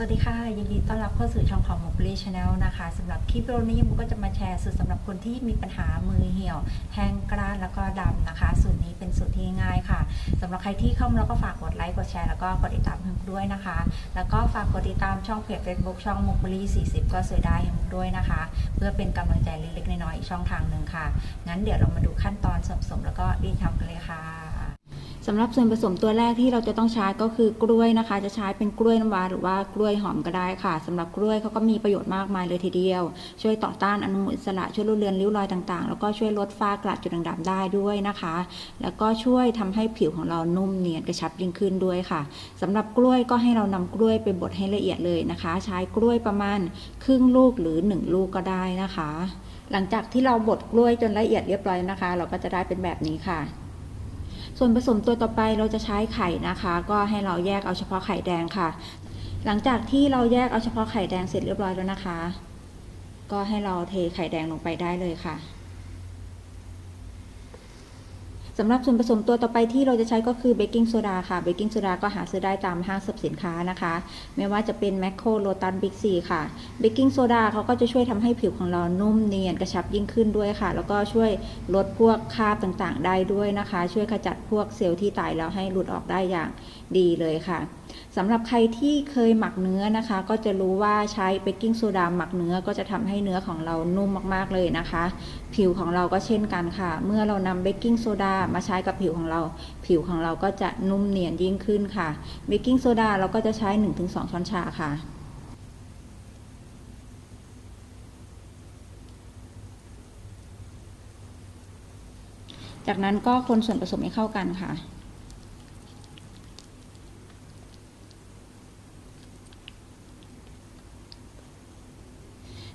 สวัสดีค่ะ ยินดีต้อนรับเข้าสู่ช่องของ m o b i l y Channel นะคะสำหรับคลิปวิดีโอนี้มุกก็จะมาแชร์สูตรสำหรับคนที่มีปัญหามือเหี่ยว แห้งกร้านแล้วก็ดำนะคะ สูตรนี้เป็นสูตรที่ง่ายค่ะสำหรับใครที่เข้ามาแล้วก็ฝากกดไลค์กดแชร์แล้วก็กดติดตามมุกด้วยนะคะ แล้วก็ฝากกดติดตามช่องเพจ Facebook ช่อง m o b i l y 40 ก็สวยได้ให้มุกด้วยนะคะ เพื่อเป็นกำลังใจเล็กๆน้อยๆอีกช่องทางหนึ่งค่ะงั้นเดี๋ยวเรามาดูขั้นตอนส่วนผสมแล้วก็รีบทำกันเลยค่ะ สำหรับส่วนผสมตัวแรกที่เราจะต้องใช้ก็คือกล้วยนะคะ จะใช้เป็นกล้วยน้ำว้าหรือว่ากล้วยหอมก็ได้ค่ะสำหรับกล้วยเขาก็มีประโยชน์มากมายเลยทีเดียว ช่วยต่อต้านอนุมูลอิสระช่วยลดเลือนริ้วรอยต่างๆ แล้วก็ช่วยลดฝ้ากระจุดด่างๆได้ด้วยนะคะ แล้วก็ช่วยทำให้ผิวของเรานุ่มเนียนกระชับยิ่งขึ้นด้วยค่ะสำหรับกล้วยก็ให้เรานำกล้วยไปบดให้ละเอียดเลยนะคะ ใช้กล้วยประมาณครึ่งลูกหรือหนึ่งลูกก็ได้นะคะ หลังจากที่เราบดกล้วยจนละเอียดเรียบร้อยนะคะ เราก็จะได้เป็นแบบนี้ค่ะ ส่วนผสมตัวต่อไปเราจะใช้ไข่นะคะ ก็ให้เราแยกเอาเฉพาะไข่แดงค่ะ หลังจากที่เราแยกเอาเฉพาะไข่แดงเสร็จเรียบร้อยแล้วนะคะ ก็ให้เราเทไข่แดงลงไปได้เลยค่ะ สำหรับส่วนผสมตัวต่อไปที่เราจะใช้ก็คือเบกกิ้งโซดาค่ะ เบกกิ้งโซดาก็หาซื้อได้ตามห้างสรรพสินค้านะคะ ไม่ว่าจะเป็นแมคโครโลตันบิ๊กซีค่ะ เบกกิ้งโซดาเขาก็จะช่วยทำให้ผิวของเรานุ่มเนียนกระชับยิ่งขึ้นด้วยค่ะ แล้วก็ช่วยลดพวกคราบต่างๆ ได้ด้วยนะคะ ช่วยขจัดพวกเซลล์ที่ตายแล้วให้หลุดออกได้อย่างดีเลยค่ะ สำหรับใครที่เคยหมักเนื้อนะคะ ก็จะรู้ว่าใช้เบกกิ้งโซดาหมักเนื้อก็จะทำให้เนื้อของเรานุ่มมากๆเลยนะคะ ผิวของเราก็เช่นกันค่ะ เมื่อเรานำเบกกิ้งโซดามาใช้กับผิวของเรา ผิวของเราก็จะนุ่มเนียนยิ่งขึ้นค่ะเบกกิ้งโซดาเราก็จะใช้ 1-2 ช้อนชาค่ะจากนั้นก็คนส่วนผสมให้เข้ากันค่ะ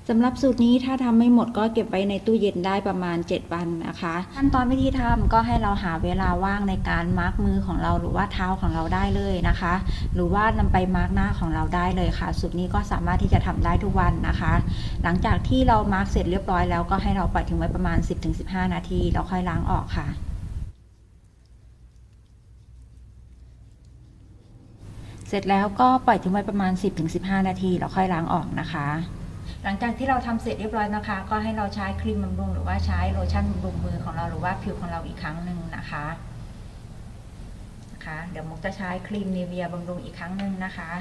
สำหรับสูตรนี้ถ้าทำไม่หมดก็เก็บไว้ในตู้เย็นได้ประมาณ 7 วันนะคะ ขั้นตอนวิธีทำก็ให้เราหาเวลาว่างในการมาร์กมือของเราหรือว่าเท้าของเราได้เลยนะคะ หรือว่านำไปมาร์กหน้าของเราได้เลยค่ะ สูตรนี้ก็สามารถที่จะทำได้ทุกวันนะคะ หลังจากที่เรามาร์กเสร็จเรียบร้อยแล้วก็ให้เราปล่อยทิ้งไว้ประมาณ 10-15 นาทีแล้วค่อยล้างออกค่ะเสร็จแล้วก็ปล่อยทิ้งไว้ประมาณ 10-15 นาทีแล้วค่อยล้างออกนะคะ หลังจากที่เราทำเสร็จเรียบร้อยนะคะ ก็ให้เราใช้ครีมบำรุงหรือว่าใช้โลชั่นบำรุงมือของเราหรือว่าผิวของเราอีกครั้งหนึ่งนะคะนะคะ เดี๋ยวมุกจะใช้ครีมเนเวียบำรุงอีกครั้งหนึ่งนะคะ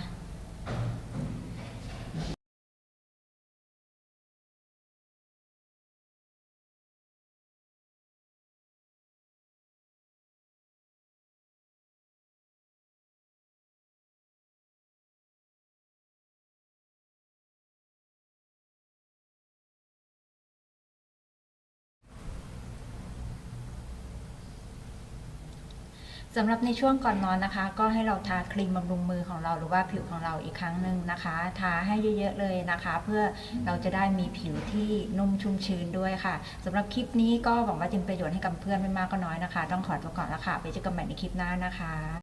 สำหรับในช่วงก่อนนอนนะคะ ก็ให้เราทาครีมบำรุงมือของเราหรือว่าผิวของเราอีกครั้งหนึ่งนะคะ ทาให้เยอะๆเลยนะคะ เพื่อเราจะได้มีผิวที่นุ่มชุ่มชื้นด้วยค่ะสำหรับคลิปนี้ก็หวังว่าจะเป็นประโยชน์ให้กับเพื่อนไม่มากก็น้อยนะคะ ต้องขอตัวก่อนละค่ะไปเจอกันใหม่ในคลิปหน้านะคะ